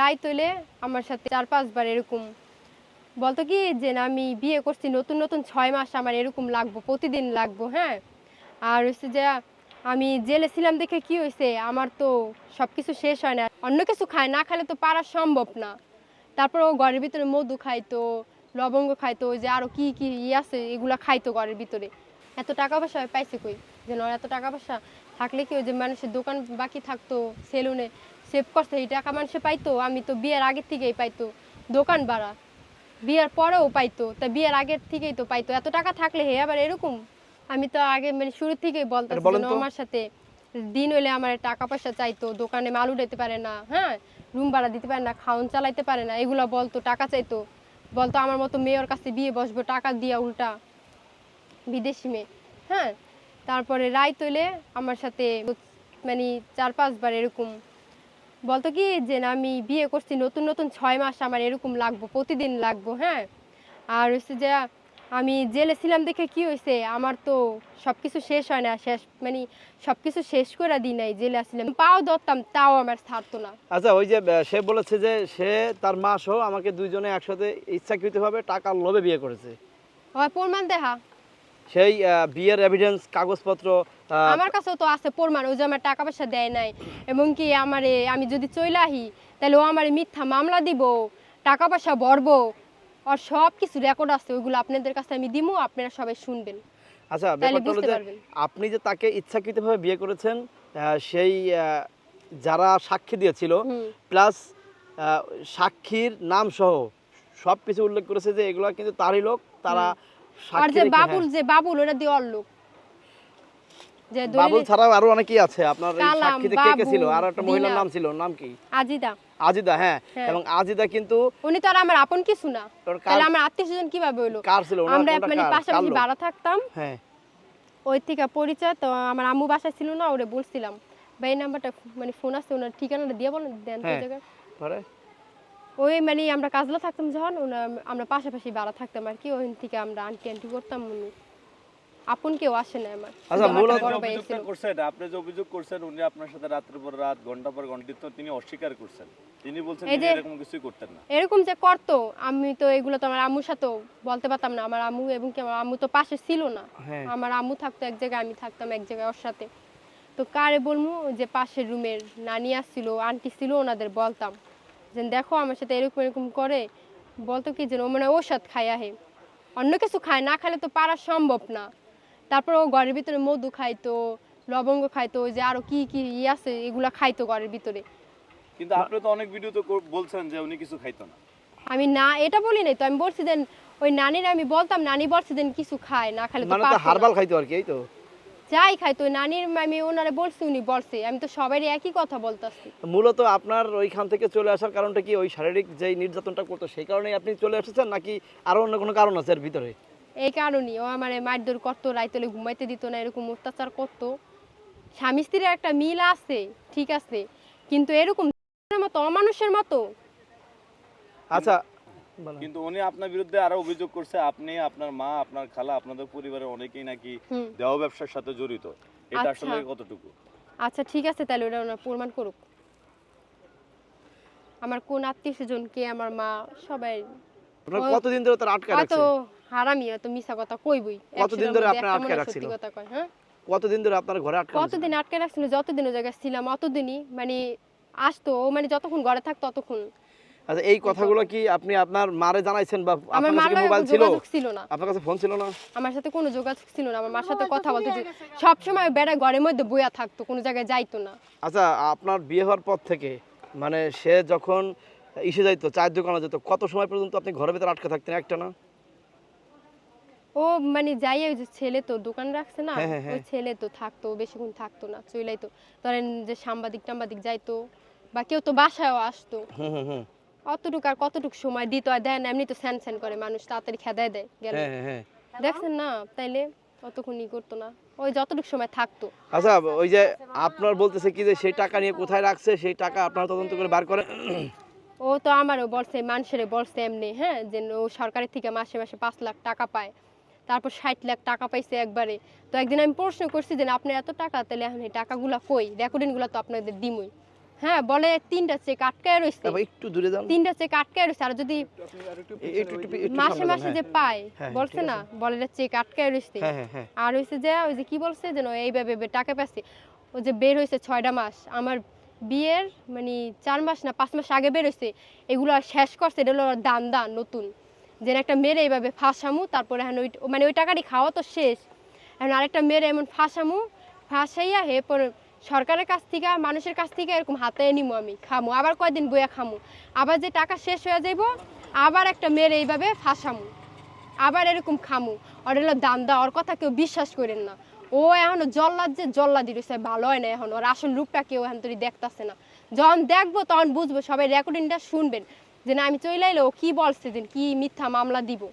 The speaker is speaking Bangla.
রায় তোলে আমার সাথে চার পাঁচবার এরকম বলতো কি যে না, আমি বিয়ে করছি, নতুন নতুন ছয় মাস আমার এরকম লাগবো, প্রতিদিন লাগবো হ্যাঁ? আর হচ্ছে যে আমি জেলে ছিলাম দেখে কি হয়েছে আমার তো সব কিছু শেষ হয় না, অন্য কিছু খায়, না খেলে তো পারা সম্ভব না। তারপর ও ঘরের ভিতরে মধু খাইতো, লবঙ্গ খাইতো যে আরও কি কি ই আছে, এগুলা খাইতো ঘরের ভিতরে। এত টাকা পয়সা পাইছে কই? যে নয় এত টাকা পয়সা থাকলে কি ওই যে মানুষের দোকান বাকি থাকতো, সেলুনে সেভ করতে এই টাকা মানুষে পাইতো আমি তো বিয়ের আগের থেকেই পাইতো দোকান ভাড়া। বিয়ের পরেও পাইতো তা বিয়ের আগের থেকেই তো পাইতো এত টাকা থাকলে হে আবার এরকম? আমি তো আগে মানে শুরু থেকেই বলতাম। আমার সাথে দিন হইলে আমার টাকা পয়সা চাইতো দোকানে মাল উঠাইতে পারে না হ্যাঁ? রুম ভাড়া দিতে পারে না খাওন চালাইতে পারে না এগুলো বলতো টাকা চাইতো। বলতো আমার মতো মেয়ের কাছে বিয়ে বসবো টাকা দিয়া উল্টা বিদেশি মেয়ে হ্যাঁ? তারপরে রায় তোলে আমার সাথে মানে চার পাঁচবার এরকম বলতো কি যে না আমি বিয়ে করছি নতুন নতুন ছয় মাস আমার এরকম লাগবো প্রতিদিন লাগবো হ্যাঁ? আর হচ্ছে যে আমি জেলে ছিলাম দেখে কি হয়েছে আমার তো সব কিছু শেষ হয় না শেষ মানে সব কিছু শেষ করে দিই নাই জেলে আসছিলাম পাও ধরতাম তাও আমার ছাড়তো না। আচ্ছা ওই যে সে বলেছে যে সে তার মা সহ আমাকে দুইজনে একসাথে ইচ্ছাকৃতভাবে টাকার লোভে বিয়ে করেছে। হয় প্রমাণ দেখা। সেই বিয়ের এভিডেন্স কাগজপত্র আমার কাছেও তো আছে প্রমাণ ও যে আমার টাকা পয়সা দেয় নাই। এবং কি আমারে আমি যদি চলে আহি তাহলে ও আমার মিথ্যা মামলা দিব টাকা পয়সা ভরবো আর সব কিছু রেকর্ড আছে ওইগুলো আপনাদের কাছে আমি দিমু আপনারা সবাই শুনবেন। আচ্ছা ব্যাপারটা হলো যে আপনি যে তাকে ইচ্ছাকৃতভাবে বিয়ে করেছেন সেই যারা সাক্ষী দিয়েছিল প্লাস সাক্ষীর নাম সহ সব কিছু উল্লেখ করেছে যে এগুলো কিন্তু তারই লোক তারা আর যে বাবুল যে বাবুল ওটা দিয়ে যে হ্যাঁ। বাবুল ছাড়াও আরও অনেকেই আছে। আপনার সাক্ষীতে কে কে ছিল? আর একটা মহিলার নাম ছিল নাম কি? আজিদা। আজিদা হ্যাঁ। হ্যাঁ। এবং আজিদা কিন্তু উনি তো আর আমার আপন কিছু না। তাহলে আমার আত্মীয় স্বজন কীভাবে হইল কার ছিল? আমরা মানে পাশাপাশি? ভাড়া থাকতাম। হ্যাঁ। ওই থেকে পরিচয় তো আমার আম্মু বাসায় ছিল না ওরে বলছিলাম ভাই নাম্বারটা মানে ফোন আছে ওনার ঠিকানাটা দিয়ে বলেন দেন তো হ্যাঁ। ওই মানে আমরা কাজলা থাকতাম যখন আমরা পাশাপাশি ভাড়া থাকতাম আর কি ওখান থেকে আমরা আন্টি আন্টি করতাম উনি। আপন কেউ আসে না আমার। আচ্ছা, মূলত- বড় অভিযোগটা করছেন আপনি যে অভিযোগ করছেন উনি আপনার সাথে রাতের পর রাত ঘণ্টা পর ঘণ্টা তো তিনি অস্বীকার করছেন। তিনি বলছেন যে- এরকম কিছুই করতেন না। এরকম যে করতো আমি তো এগুলো তো আমার আম্মুর সাথে বলতে পারতাম না। আমার আম্মু এবং কি আমার আম্মু তো পাশে ছিল না। হ্যাঁ। আমার আম্মু থাকতো এক জায়গায় আমি থাকতাম এক জায়গায় ওর সাথে। তো কারে বলব যে পাশের রুমের নানি আসছিল আন্টি ছিল ওনাদের বলতাম। যে দেখো আমার সাথে এরকম এরকম করে বলতো কি যে ও মানে ওষুধ খায় আহে। অন্য কিছু খায় না খেলে তো পারা সম্ভব না। তারপর ও ঘরের ভিতরে মধু খাইতো লবঙ্গ খাইতো যে আরও কি কি ই আছে এগুলা খাইতো ঘরের ভিতরে। কিন্তু আপনি তো অনেক ভিডিওতে বলছেন যে উনি কিছু খাইতো না। আমি না এটা বলি নাই তো আমি বলছি দেন ওই নানির আমি বলতাম নানি বলছে দেন কিছু খায় না খেলে তো মানে তো হারবাল খাইতো আর কি এই তো? যাই খাই তো নানির আমি ওনারে বলছি উনি বলছে। আমি তো সবারই একই কথা বলতাছি। মূলত আপনার ওইখান থেকে চলে আসার কারণটা কি? ওই শারীরিক যেই নির্যাতনটা করতো সেই কারণেই আপনি চলে এসেছেন নাকি আরও অন্য কোনো কারণ আছে এর ভিতরে? এই কারণেই ও আমার মারধর করতো রাইতলে ঘুমাইতে দিত না এরকম অত্যাচার করতো। স্বামী স্ত্রীর একটা মিল আছে ঠিক আছে কিন্তু এরকম মতো অমানুষের মতো। আচ্ছা। কিন্তু উনি আপনার বিরুদ্ধে আরও অভিযোগ করছে আপনি আপনার মা আপনার খালা আপনাদের পরিবারের অনেকেই নাকি দেহ ব্যবসার সাথে জড়িত। এটা আচ্ছা। আসলে কতটুকু? আচ্ছা ঠিক আছে তাহলে ওটা ওনার প্রমাণ করুক। আমার কোন আত্মীয় স্বজন কে আমার মা সবাই কতদিন ধরে তার আটকে রাখছে? হারামি হয়তো মিশা কথা কইবই। কতদিন ধরে একটা আটকে রাখছিল? সত্যি কথা কয় হ্যাঁ? কতদিন ধরে আপনার ঘরে আটকে? কতদিন আটকে রাখছিল? যতদিন ওই জায়গায় ছিলাম অতদিনই মানে আসতো ও মানে যতক্ষণ ঘরে থাকতো ততক্ষণ। আচ্ছা এই কথাগুলো কি আপনি আপনার মারে জানাইছেন বা আপনার কাছে মোবাইল ছিল? ছিল না। আপনার কাছে ফোন ছিল না? আমার সাথে কোনো যোগাযোগ ছিল না। আমার মার সাথে কথা বলতে যে সবসময় বেড়া ঘরের মধ্যে বইয়া থাকতো কোনো জায়গায় যাইতো না। আচ্ছা আপনার বিয়ে হওয়ার পর থেকে মানে সে যখন ইসে যাইতো চায়ের দোকানে যেত কত সময় পর্যন্ত আপনি ঘরের ভিতরে আটকে থাকতেন একটা না? ও মানে যাই ওই যে ছেলে তো দোকান রাখছে না হ্যাঁ, হ্যাঁ, ওই ছেলে তো থাকতো বেশিক্ষণ থাকতো না চইলাইতো ধরেন যে সাংবাদিক টাম্বাদিক যাইতো বা কেউ তো বাসায়ও আসতো। হুম হুম হুম। অতটুকু আর কতটুকু সময় দিত আর দেয় না এমনি তো স্যান স্যান করে মানুষ তাড়াতাড়ি খেদায় দেয় গেলে। হ্যাঁ হ্যাঁ হ্যাঁ। দেখছেন না? তাইলে অতক্ষণ ই করতো না। ওই যতটুকু সময় থাকতো। আচ্ছা ওই যে আপনার বলতেছে কি যে সেই টাকা নিয়ে কোথায় রাখছে সেই টাকা আপনার তদন্ত করে বার করেন? ও তো আমারও বলছে মানুষের বলছে এমনি হ্যাঁ যে ও সরকারের থেকে মাসে মাসে পাঁচ লাখ টাকা পায়। তারপর ষাট লাখ টাকা পাইছে একবারে। তো একদিন আমি প্রশ্ন করছি যে না, আপনার এত টাকা তাহলে এখন এই টাকাগুলা কই? রেকর্ডিংগুলো তো আপনাদের দিমই। হ্যাঁ বলে তিনটা চেক আটকায় রয়েছে একটু দূরে যান তিনটা চেক আটকায় রয়েছে আর যদি মাসে মাসে যে হ্যাঁ। পায় হ্যাঁ, বলছে না বলে চেক আটকায় রয়েছে হ্যাঁ হ্যাঁ হ্যাঁ। আর হয়েছে যে ওই যে কি বলছে যেন এইভাবে টাকা পাচ্ছে ও যে বের হয়েছে ছয়টা মাস আমার বিয়ের মানে চার মাস না পাঁচ মাস আগে বের হয়েছে এগুলো শেষ করছে এটা হলো দান দান নতুন। যেন একটা মেরে এইভাবে ফাঁসামু তারপরে এখন ওই মানে ওই টাকাটি খাওয়া তো শেষ। এখন আরেকটা মেরে এমন ফাঁসামু ফাঁসাইয়া হে পরে সরকারের কাছ থেকে, মানুষের কাছ থেকে এরকম হাতে নিমু আমি, খামু। আবার কয়দিন বইয়া খামু। আবার যে টাকা শেষ হয়ে যাইব, আবার একটা মেয়ের এইভাবে ফাঁসামু। আবার এরকম খামু। হলো দাম দা ওর কথা কেউ বিশ্বাস করেন না। ও এখন জল্লাদ যে জল্লাদি রয়েছে ভালো হয় না এখন। ওর আসল রূপটা কেউ এখন তুই দেখতাছে না। যখন দেখব, তখন বুঝব, সবাই রেকর্ডিংটা শুনবেন। যে না, আমি চলে এলে, ও কি বলছে, যে কি মিথ্যা মামলা দিব।